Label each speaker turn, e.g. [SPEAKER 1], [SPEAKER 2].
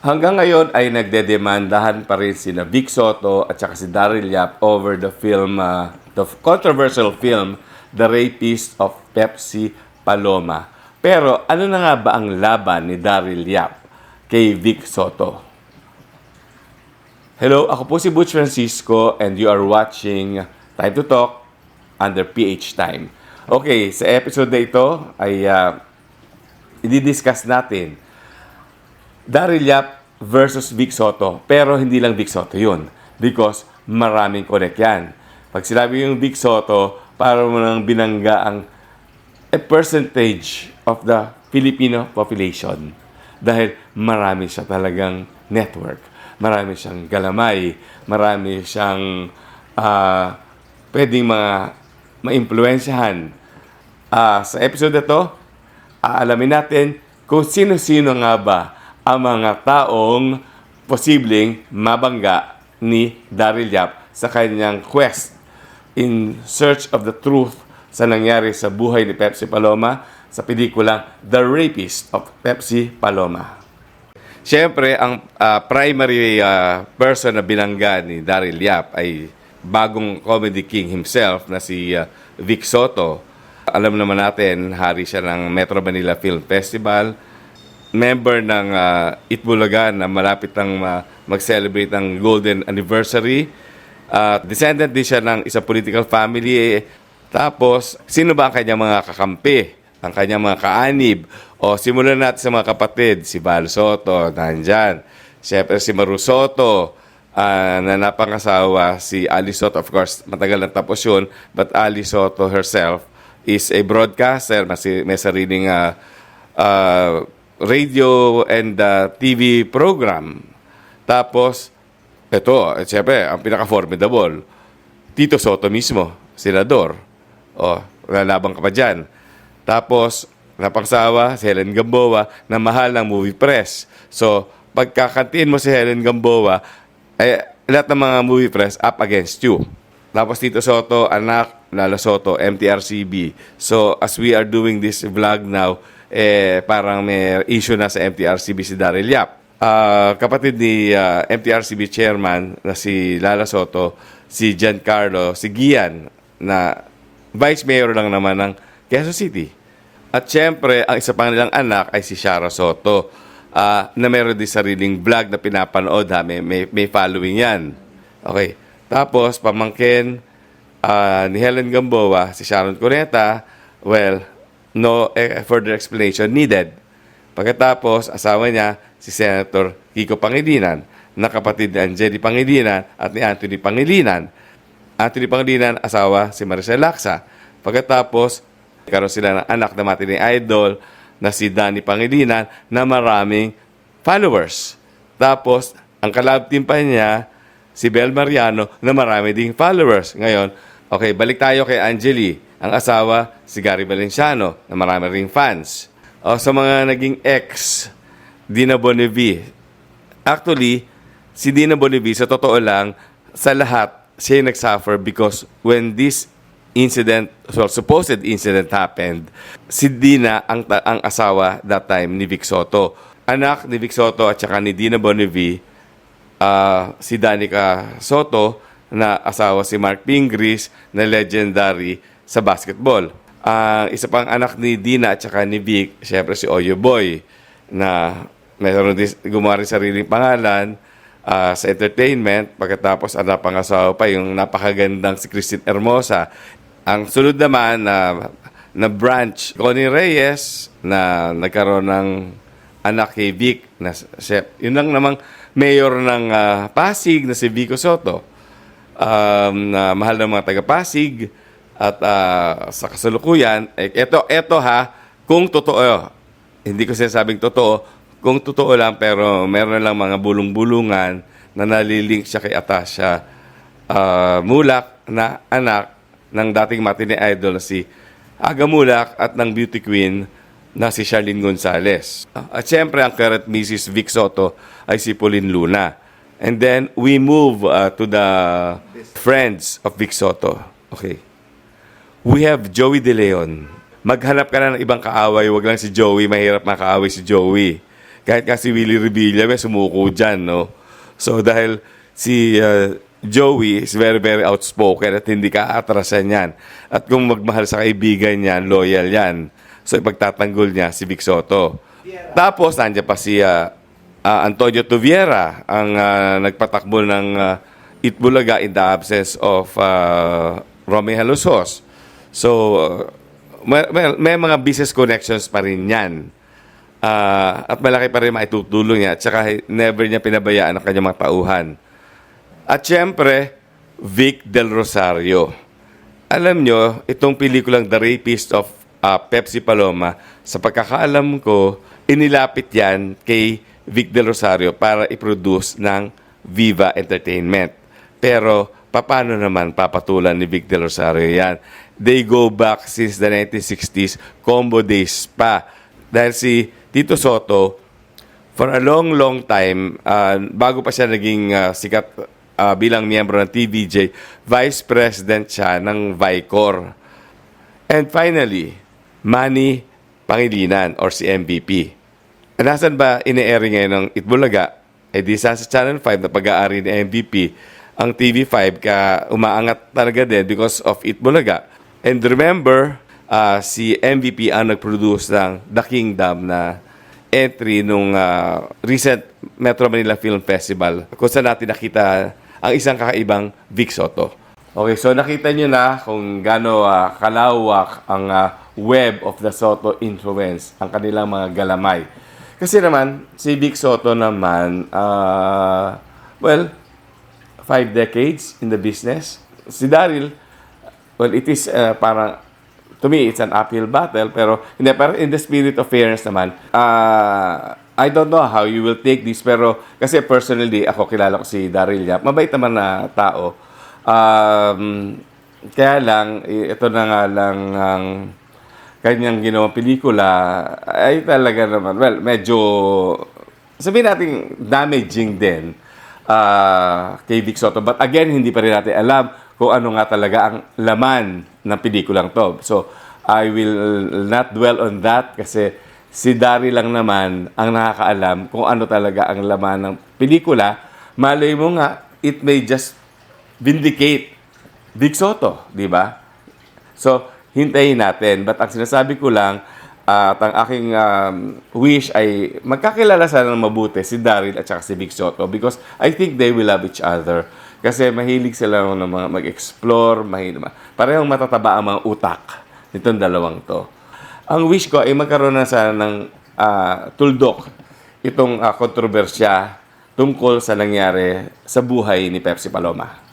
[SPEAKER 1] Hanggang ngayon ay nagdedemandahan pa rin si Vic Soto at saka si Daryl Yap over the film, uh, the controversial film, The Rapist of Pepsi Paloma. Pero ano na nga ba ang laban ni Daryl Yap kay Vic Soto? Hello, ako po si Butch Francisco and you are watching Time to Talk under PH Time. Okay, sa episode na ito ay uh, i-discuss natin Daryl Yap versus Vic Soto. Pero hindi lang Vic Soto yun. Because maraming connect yan. Pag sinabi yung Vic Soto, para mo nang binangga ang a percentage of the Filipino population. Dahil marami siya talagang network. Marami siyang galamay. Marami siyang uh, pwedeng mga maimpluensyahan. Ah, sa episode na to, aalamin natin kung sino-sino nga ba ang mga taong posibleng mabangga ni Daryl Yap sa kanyang quest in search of the truth sa nangyari sa buhay ni Pepsi Paloma sa pelikulang The Rapist of Pepsi Paloma. Siyempre, ang ah, primary ah, person na binangga ni Daryl Yap ay bagong comedy king himself na si ah, Vic Soto. Alam naman natin, hari siya ng Metro Manila Film Festival, member ng uh, Itbulaga na malapit ang uh, mag-celebrate ang golden anniversary. Uh, descendant din siya ng isang political family. Tapos, sino ba ang kanyang mga kakampi? Ang kanyang mga kaanib? O simulan natin sa mga kapatid. Si Val Soto, nandyan. Siyempre si Maru Soto, uh, na napangasawa. Si Ali Soto, of course, matagal na tapos yun. But Ali Soto herself is a broadcaster. May, may sariling uh, uh, radio and uh, TV program. Tapos, ito, eh, siyempre, ang pinaka-formidable, Tito Soto mismo, senador. O, lalabang ka pa dyan. Tapos, napangsawa, si Helen Gamboa, na mahal ng movie press. So, pagkakantiin mo si Helen Gamboa, eh, lahat ng mga movie press up against you. Tapos Tito Soto, anak, Lalo Soto, MTRCB. So, as we are doing this vlog now, eh, parang may issue na sa MTRCB si Daryl Yap. Ah, kapatid ni ah, MTRCB chairman na si Lala Soto, si Giancarlo, si Gian, na vice mayor lang naman ng Quezon City. At syempre, ang isa pang nilang anak ay si Shara Soto, ah, na meron din sariling vlog na pinapanood ha, may, may, may following yan. Okay. Tapos, pamangkin ah, ni Helen Gamboa, si Sharon Cuneta, well, no eh, further explanation needed. Pagkatapos, asawa niya, si Senator Kiko Pangilinan, na kapatid ni Angeli Pangilinan at ni Anthony Pangilinan. Anthony Pangilinan, asawa si Maricel Laksa. Pagkatapos, karoon sila ng anak na mati ni Idol na si Danny Pangilinan na maraming followers. Tapos, ang kalab team pa niya, si Bel Mariano na marami ding followers. Ngayon, okay, balik tayo kay Angeli ang asawa, si Gary Valenciano, na marami ring fans. O sa mga naging ex, Dina Bonnevie. Actually, si Dina Bonnevie, sa totoo lang, sa lahat, siya yung nag-suffer because when this incident, well, supposed incident happened, si Dina ang, ang asawa that time ni Vic Soto. Anak ni Vic Soto at saka ni Dina Bonnevie, ah, si Danica Soto, na asawa si Mark Pingris, na legendary sa basketball. Ang isa pang anak ni Dina at saka ni Vic, syempre si Oyo Boy, na meron din gumawa rin sariling pangalan ah, sa entertainment. Pagkatapos, ang napangasawa pa yung napakagandang si Christine Hermosa. Ang sunod naman na na branch, Connie Reyes, na nagkaroon ng anak kay Vic, na chef. Yun lang namang mayor ng ah, Pasig na si Vico Soto. Um, na mahal ng mga taga-Pasig. At ah, sa kasalukuyan, eh, eto, eto ha, kung totoo, hindi ko sinasabing totoo, kung totoo lang, pero meron lang mga bulong-bulungan na nalilink siya kay Atasha ah, Mulak na anak ng dating matini idol si Aga Mulak at ng beauty queen na si Charlene Gonzalez. At syempre, ang current Mrs. Vic Soto ay si Pauline Luna. And then, we move uh, to the friends of Vic Soto. Okay. We have Joey De Leon. Maghanap ka na ng ibang kaaway, wag lang si Joey, mahirap makaaway si Joey. Kahit nga si Willie Revilla, may sumuko dyan, no? So, dahil si uh, Joey is very, very outspoken at hindi ka atrasan yan. At kung magmahal sa kaibigan niya, loyal yan. So, ipagtatanggol niya si Vic Soto. Tapos, nandiyan pa si uh, uh, Antonio Tuviera, ang uh, nagpatakbo ng uh, Itbulaga in the absence of uh, Romy Halusos. So, uh, may, may, mga business connections pa rin yan. Ah, at malaki pa rin maitutulong niya. At saka never niya pinabayaan ang kanyang mga tauhan. At syempre, Vic Del Rosario. Alam nyo, itong pelikulang The Rapist of ah, Pepsi Paloma, sa pagkakaalam ko, inilapit yan kay Vic Del Rosario para i-produce ng Viva Entertainment. Pero, paano naman papatulan ni Vic Del Rosario yan? They go back since the 1960s, combo days pa. Dahil si Tito Soto, for a long, long time, ah, bago pa siya naging ah, sikat ah, bilang miyembro ng TVJ, Vice President siya ng Vicor. And finally, Manny Pangilinan or si MVP. Nasaan ba ini-air ngayon ng Itbulaga? Eh di sa Channel 5 na pag-aari ni MVP, ang TV5 ka umaangat talaga din because of Itbulaga. And remember, ah, si MVP ang nag-produce ng The Kingdom na entry nung ah, recent Metro Manila Film Festival kung saan natin nakita ang isang kakaibang Vic Soto. Okay, so nakita nyo na kung gaano ah, kalawak ang ah, web of the Soto influence, ang kanilang mga galamay. Kasi naman, si Vic Soto naman, ah, well, five decades in the business. Si Daryl, well, it is uh, parang, to me, it's an uphill battle, pero, hindi, pero in the spirit of fairness naman, uh, I don't know how you will take this, pero, kasi personally, ako kilala ko si Daryl Yap, mabait naman na tao. Um, kaya lang, ito na nga lang ang kanyang ginawang pelikula, ay talaga naman, well, medyo, sabihin natin, damaging din ah, kay Vic Soto. But again, hindi pa rin natin alam kung ano nga talaga ang laman ng pelikulang to. So, I will not dwell on that kasi si Dari lang naman ang nakakaalam kung ano talaga ang laman ng pelikula. Malay mo nga, it may just vindicate Vic Soto, di ba? So, hintayin natin. But ang sinasabi ko lang, at ang aking um, wish ay magkakilala sana ng mabuti si Daryl at saka si Vic Soto because I think they will love each other. Kasi mahilig sila ng mga mag-explore, mahilig, parehong matataba ang mga utak nitong dalawang to. Ang wish ko ay magkaroon na sana ng ah, tuldok itong ah, kontrobersya tungkol sa nangyari sa buhay ni Pepsi Paloma.